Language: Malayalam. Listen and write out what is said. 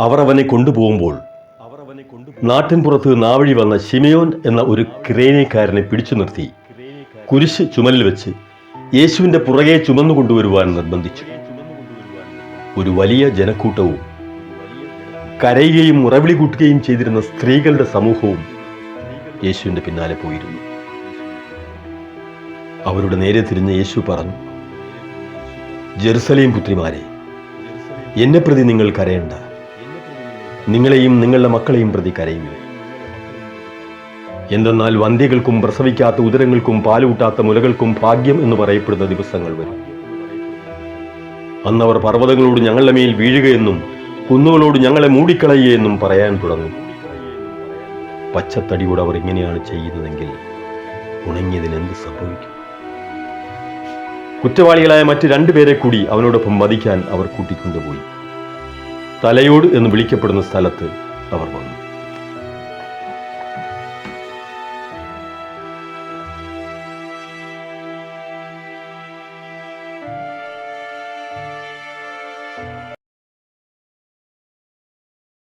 അവർ അവനെ കൊണ്ടുപോകുമ്പോൾ നാട്ടിൻപുറത്ത് നാവഴി വന്ന ഷിമയോൻ എന്ന ഒരു ക്രേനേക്കാരനെ പിടിച്ചു നിർത്തി. കുരിശ് ചുമലിൽ വെച്ച് യേശുവിന്റെ പുറകെ ചുമന്നു കൊണ്ടുവരുവാൻ നിർബന്ധിച്ചു. ഒരു വലിയ ജനക്കൂട്ടവും കരയുകയും മുറവിളി കൂട്ടുകയും ചെയ്തിരുന്ന സ്ത്രീകളുടെ സമൂഹവും യേശുവിന്റെ പിന്നാലെ പോയിരുന്നു. അവരുടെ നേരെ തിരിഞ്ഞ് യേശു പറഞ്ഞു ജെറുസലേം പുത്രിമാരെ എന്നെ പ്രതി നിങ്ങൾ കരയണ്ട. നിങ്ങളെയും നിങ്ങളുടെ മക്കളെയും പ്രതി കരയുക എന്തെന്നാൽ വന്ധ്യകൾക്കും പ്രസവിക്കാത്ത ഉദരങ്ങൾക്കും പാലൂട്ടാത്ത മുലകൾക്കും ഭാഗ്യം എന്ന് പറയപ്പെടുന്ന ദിവസങ്ങൾ വരും. അന്നവർ പർവതങ്ങളോട് ഞങ്ങളുടെ മേൽ വീഴുകയെന്നും കുന്നുകളോട് ഞങ്ങളെ മൂടിക്കളയുകയെന്നും പറയാൻ തുടങ്ങും. പച്ചത്തടിയോട് അവർ ഇങ്ങനെയാണ് ചെയ്യുന്നതെങ്കിൽ ഉണങ്ങിയതിന് എന്ത് സംഭവിക്കും? കുറ്റവാളികളായ മറ്റ് രണ്ടുപേരെ കൂടി അവനോടൊപ്പം വധിക്കാൻ അവർ കൂട്ടിക്കൊണ്ടുപോയി. തലയോട് എന്ന് വിളിക്കപ്പെടുന്ന സ്ഥലത്ത് അവർ വന്നു.